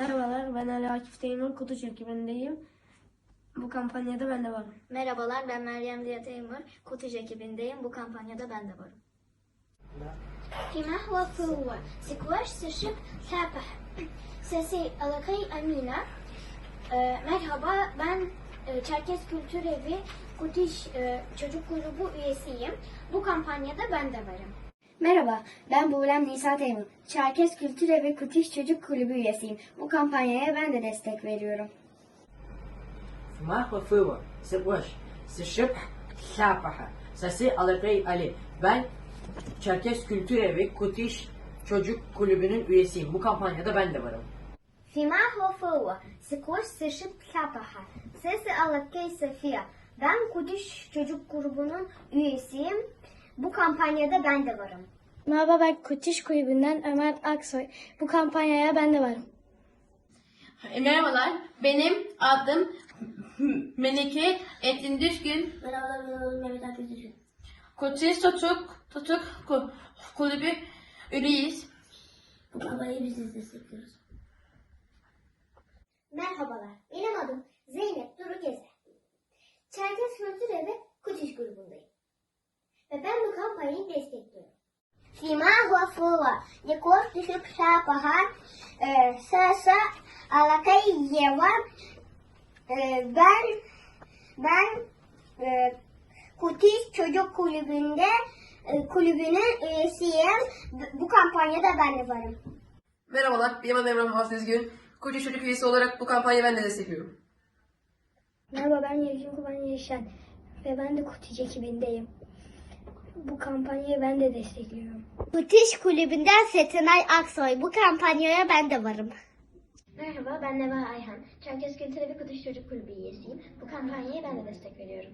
Merhabalar, ben Ali Akif Teymur, Kutuş ekibindeyim. Bu kampanyada ben de varım. Merhabalar ben Meryem Diya Teymur. Kutuj ekibindeyim. Bu kampanyada ben de varım. فيما هو فهو سكواش سشب سابح Sesi Alakay Amina Ee, Merhaba ben e, Çerkez Kültür Evi Kutiş e, Çocuk Grubu üyesiyim. Bu kampanyada ben de varım. Merhaba, ben Buğlem Nisa Teğmen. Çerkes Kültür Evi Kutiş Çocuk Kulübü üyesiyim. Bu kampanyaya ben de destek veriyorum. Смахва фыва, сыбош, сышып шапаха, sesi Alakay Ali. Ben Çerkes Kültür Evi Kutiş Çocuk Kulübü'nün üyesiyim. Bu kampanyada ben de varım. Fima hofuva, sıkoş sıçıp klapaha. Sesi Alakay Safiye. Ben Kutiş Çocuk Grubu'nun üyesiyim. Bu kampanyada ben de varım. Merhaba, ben Kutuş Kulübü'nden Ömer Aksoy. Bu kampanyaya ben de varım. Merhabalar, benim adım Melike Etin Düşkün. Merhabalar, ben adım Mehmet Akif Düşün. Koçiz Tutuk, Tutuk Ku- Kulübü üyeyiz. Bu kampanyayı biz de destekliyoruz. Merhabalar, benim adım Zeynep Duru Gezer. Çerkez Kültür Evi Kutiş grubundayım. Ve destekliyorum. Fima huwa fuwa, yekor düşüp şapahan, sasa alakay yevan, e, ben, ben e, Kutiş Çocuk Kulübü'nde e, kulübünün üyesiyim. Bu kampanyada ben de varım. Merhabalar, benim adım Emrah Hafız Gün. Koca çocuk üyesi olarak bu kampanyayı ben de destekliyorum. Merhaba, ben Yevgin Kuban Yeşen ve ben de Kutuş ekibindeyim. Bu kampanyayı ben de destekliyorum. Kutiş Kulübü'nden Setenay Aksoy. Bu kampanyaya ben de varım. Merhaba ben Neva Ayhan. Çerkez Kültür Evi Kutiş Çocuk Kulübü üyesiyim. Bu kampanyaya ben de destek veriyorum.